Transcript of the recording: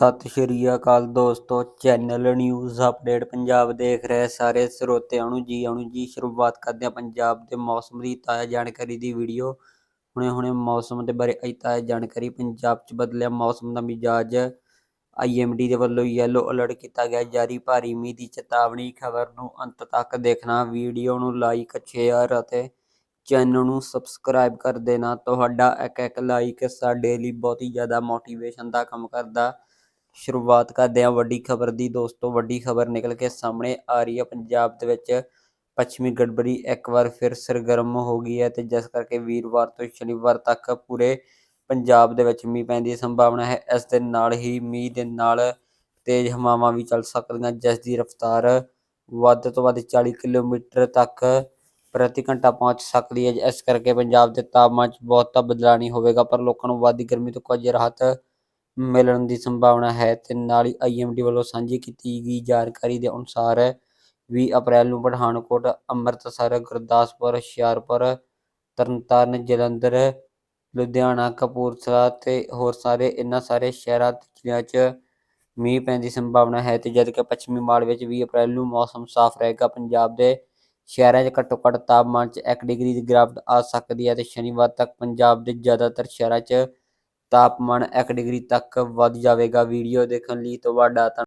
ਸਤਿ ਸ਼੍ਰੀ ਅਕਾਲ ਦੋਸਤੋ, channel news update Punjab ਦੇਖ ਰਹੇ ਸਾਰੇ ਸਰੋਤਿਆਂ ਨੂੰ ਜੀ ਆਉਣ ਜੀ ਸ਼ੁਰੂਆਤ ਕਰਦੇ ਹਾਂ ਪੰਜਾਬ ਦੇ ਮੌਸਮ ਦੀ ਤਾਜ਼ਾ ਜਾਣਕਾਰੀ ਦੀ ਵੀਡੀਓ। ਹੁਣੇ ਹੁਣੇ ਮੌਸਮ ਦੇ ਬਾਰੇ ਅਈ ਤਾਜ਼ਾ ਜਾਣਕਾਰੀ, ਪੰਜਾਬ 'ਚ ਬਦਲਿਆ ਮੌਸਮ ਦਾ ਮਿਜਾਜ। ਆਈਐਮਡੀ ਦੇ ਵੱਲੋਂ ਯੈਲੋ ਅਲਰਟ ਕੀਤਾ ਗਿਆ, ਜਾਰੀ ਭਾਰੀ ਮੀਂਹ ਦੀ ਚੇਤਾਵਨੀ। ਖਬਰ ਨੂੰ ਅੰਤ ਤੱਕ ਦੇਖਣਾ, ਵੀਡੀਓ ਨੂੰ ਲਾਈਕ ਸ਼ੇਅਰ ਅਤੇ ਚੈਨਲ ਨੂੰ ਸਬਸਕ੍ਰਾਈਬ ਕਰ ਦੇਣਾ। ਤੁਹਾਡਾ ਇੱਕ ਇੱਕ ਲਾਈਕ ਸਾਡੇ ਲਈ ਬਹੁਤ ਹੀ ਜ਼ਿਆਦਾ ਮੋਟੀਵੇਸ਼ਨ ਦਾ ਕੰਮ ਕਰਦਾ। ਸ਼ੁਰੂਆਤ ਕਰਦੇ ਹਾਂ ਵੱਡੀ ਖਬਰ ਦੀ। ਦੋਸਤੋ, ਵੱਡੀ ਖਬਰ ਨਿਕਲ ਕੇ ਸਾਹਮਣੇ ਆ ਰਹੀ ਹੈ। ਪੰਜਾਬ ਦੇ ਵਿੱਚ ਪੱਛਮੀ ਗੜਬੜੀ ਇੱਕ ਵਾਰ ਫਿਰ ਸਰਗਰਮ ਹੋ ਗਈ ਹੈ ਤੇ ਜਿਸ ਕਰਕੇ ਵੀਰਵਾਰ ਤੋਂ ਸ਼ਨੀਵਾਰ ਤੱਕ ਪੂਰੇ ਪੰਜਾਬ ਦੇ ਵਿੱਚ ਮੀਂਹ ਪੈਣ ਦੀ ਸੰਭਾਵਨਾ ਹੈ। ਇਸ ਦੇ ਨਾਲ ਹੀ ਮੀਂਹ ਦੇ ਨਾਲ ਤੇਜ਼ ਹਵਾਵਾਂ ਵੀ ਚੱਲ ਸਕਦੀਆਂ, ਜਿਸ ਦੀ ਰਫ਼ਤਾਰ ਵੱਧ ਤੋਂ ਵੱਧ 40 ਕਿਲੋਮੀਟਰ ਤੱਕ ਪ੍ਰਤੀ ਘੰਟਾ ਪਹੁੰਚ ਸਕਦੀ ਹੈ। ਇਸ ਕਰਕੇ ਪੰਜਾਬ ਦੇ ਤਾਪਮਾਨ 'ਚ ਬਹੁਤਾ ਬਦਲਾਅ ਨਹੀਂ ਹੋਵੇਗਾ, ਪਰ ਲੋਕਾਂ ਨੂੰ ਵੱਧ ਗਰਮੀ ਤੋਂ ਕੁਝ ਰਾਹਤ ਮਿਲਣ ਦੀ ਸੰਭਾਵਨਾ ਹੈ ਤੇ ਨਾਲ ਹੀ ਆਈਐਮਡੀ ਵੱਲੋਂ ਸਾਂਝੀ ਕੀਤੀ ਗਈ ਜਾਣਕਾਰੀ ਦੇ ਅਨੁਸਾਰ 20 ਅਪ੍ਰੈਲ ਨੂੰ ਪਠਾਨਕੋਟ, ਅੰਮ੍ਰਿਤਸਰ, ਗੁਰਦਾਸਪੁਰ, ਹੁਸ਼ਿਆਰਪੁਰ, ਤਰਨਤਾਰਨ, ਜਲੰਧਰ, ਲੁਧਿਆਣਾ, ਕਪੂਰਥਲਾ ਤੇ ਹੋਰ ਸਾਰੇ ਇਹਨਾਂ ਸਾਰੇ ਸ਼ਹਿਰਾਂ ਤੇ ਜ਼ਿਲ੍ਹਿਆਂ 'ਚ ਮੀਂਹ ਪੈਣ ਦੀ ਸੰਭਾਵਨਾ ਹੈ ਤੇ ਜਦਕਿ ਪੱਛਮੀ ਮਾਲ ਵਿੱਚ 20 ਅਪ੍ਰੈਲ ਨੂੰ ਮੌਸਮ ਸਾਫ਼ ਰਹੇਗਾ। ਪੰਜਾਬ ਦੇ ਸ਼ਹਿਰਾਂ 'ਚ ਘੱਟੋ ਘੱਟ ਤਾਪਮਾਨ 'ਚ 1 ਡਿਗਰੀ ਦੀ ਗਿਰਾਵਟ ਆ ਸਕਦੀ ਹੈ ਤੇ ਸ਼ਨੀਵਾਰ ਤੱਕ ਪੰਜਾਬ ਦੇ ਜ਼ਿਆਦਾਤਰ ਸ਼ਹਿਰਾਂ 'ਚ ਤਾਪਮਾਨ 1 ਡਿਗਰੀ ਤੱਕ ਵੱਧ ਜਾਵੇਗਾ। ਵੀਡੀਓ ਦੇਖਣ ਲਈ ਤੁਹਾਡਾ ਧੰਨ-